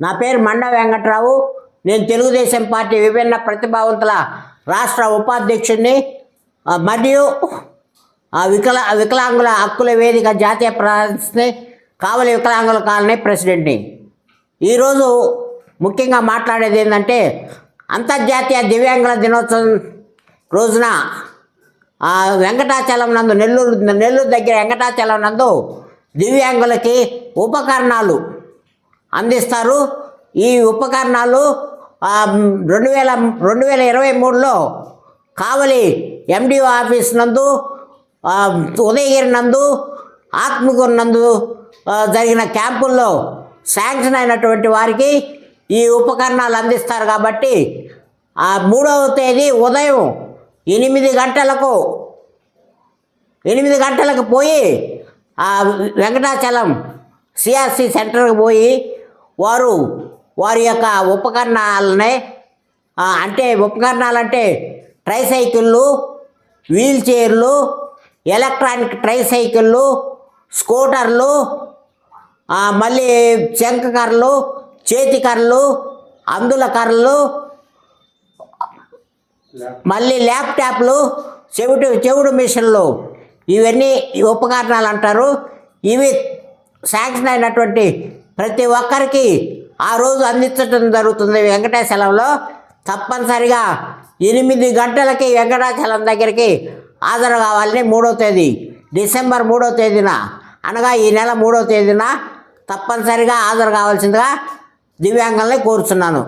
నా పేరు మండ వెంకట్రావు. నేను తెలుగుదేశం పార్టీ విభిన్న ప్రతిభావంతుల రాష్ట్ర ఉపాధ్యక్షుడిని మరియు వికల వికలాంగుల హక్కుల వేదిక జాతీయ ప్రతినిధి కావలి వికలాంగుల కాలనీ ప్రెసిడెంట్ని. ఈరోజు ముఖ్యంగా మాట్లాడేది ఏంటంటే అంతర్జాతీయ దివ్యాంగుల దినోత్సవం రోజున వెంకటాచలం నందు నెల్లూరు నెల్లూరు దగ్గర వెంకటాచలం నందు దివ్యాంగులకి ఉపకరణాలు అందిస్తారు. ఈ ఉపకరణాలు రెండు వేల రెండు వేల ఇరవై మూడులో కావలి ఎండిఓ ఆఫీస్ నందు ఉదయగిరి నందు ఆత్మకూరు నందు జరిగిన క్యాంపుల్లో శాంక్షన్ అయినటువంటి వారికి ఈ ఉపకరణాలు అందిస్తారు కాబట్టి ఆ మూడవ తేదీ ఉదయం ఎనిమిది గంటలకు ఎనిమిది గంటలకు పోయి ఆ వెంకటాచలం సిఆర్సి సెంటర్కి పోయి వారు వారి యొక్క ఉపకరణాలని అంటే ఉపకరణాలు అంటే ట్రైసైకిళ్ళు వీల్ చైర్లు ఎలక్ట్రానిక్ ట్రైసైకిళ్ళు స్కూటర్లు మళ్ళీ చెంక కర్రలు చేతి కర్రలు అందుల కర్రలు మళ్ళీ ల్యాప్టాప్లు చెవిటి చెవుడు మిషన్లు. ఇవన్నీ ఈ ఉపకరణాలు అంటారు. ఇవి శాంక్షన్ అయినటువంటి ప్రతి ఒక్కరికి ఆ రోజు అందించడం జరుగుతుంది వెంకటేశ్వరంలో. తప్పనిసరిగా ఎనిమిది గంటలకి వెంకటాచలం దగ్గరికి హాజరు కావాలని మూడో తేదీ డిసెంబర్ మూడో తేదీన అనగా ఈ నెల మూడో తేదీన తప్పనిసరిగా హాజరు కావాల్సిందిగా దివ్యాంగుల్ని కోరుచున్నాను.